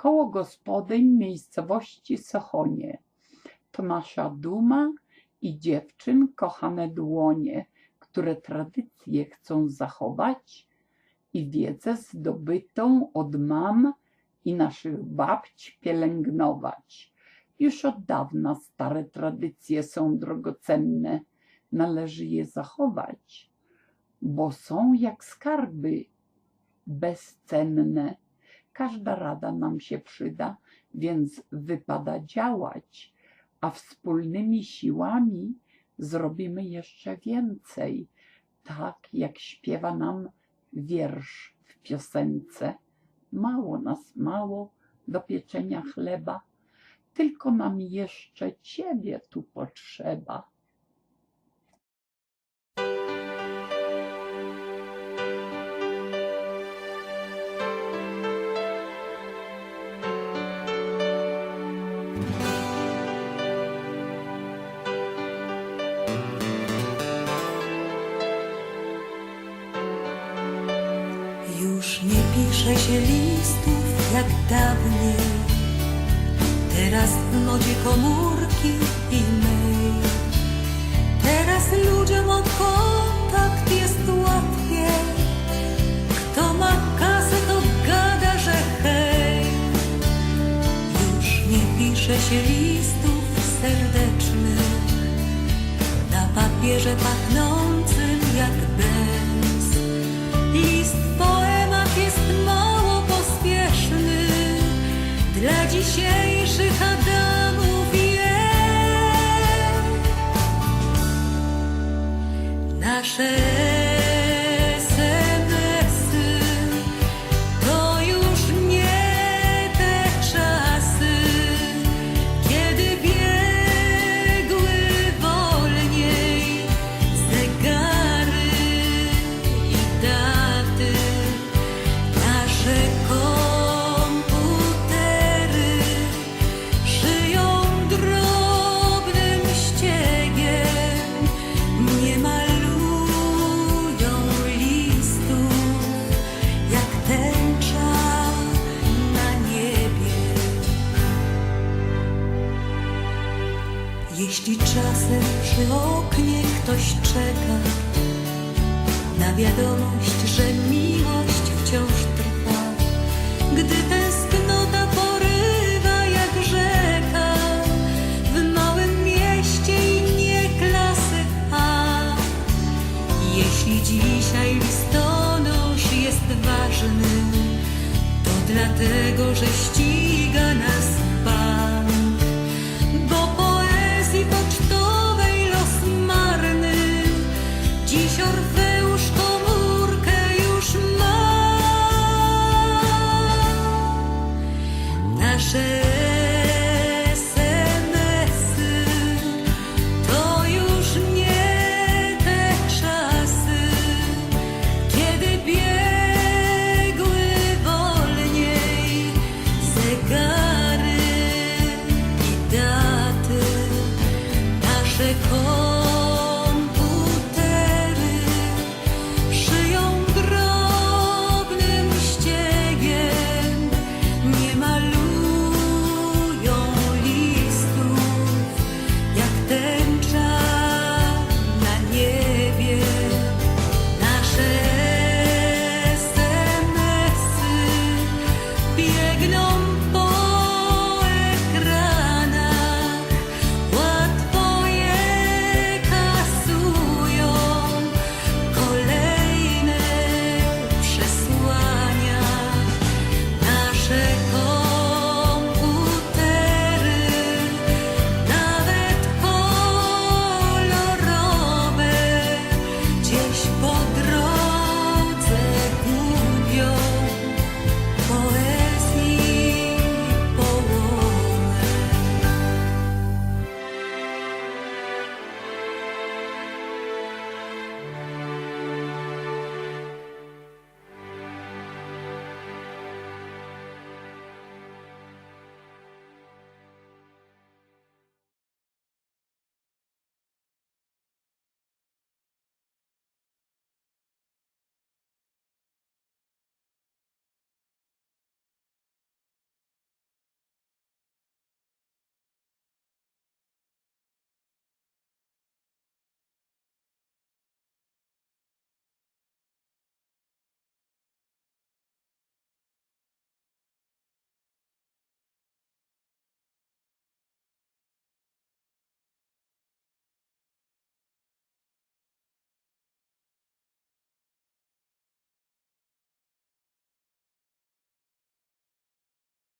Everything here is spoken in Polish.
koło gospodyń miejscowości Sochonie. To nasza duma i dziewczyn kochane dłonie, które tradycje chcą zachować i wiedzę zdobytą od mam i naszych babć pielęgnować. Już od dawna stare tradycje są drogocenne, należy je zachować, bo są jak skarby bezcenne. Każda rada nam się przyda, więc wypada działać, a wspólnymi siłami zrobimy jeszcze więcej, tak jak śpiewa nam wiersz w piosence. Mało nas mało do pieczenia chleba, tylko nam jeszcze Ciebie tu potrzeba. Już nie pisze się listów jak dawniej. Teraz w modzie komórki i mail. Teraz ludziom o kontakt jest łatwiej. Kto ma kasę, to gada, że hej. Już nie pisze się listów serdecznych na papierze pachnącym jak bez. naszej. Jeśli czasem przy oknie ktoś czeka na wiadomość, że miłość wciąż trwa, gdy tęsknota porywa jak rzeka w małym mieście i nie klasy A. Jeśli dzisiaj listonosz jest ważny, to dlatego, że ściga nas sé.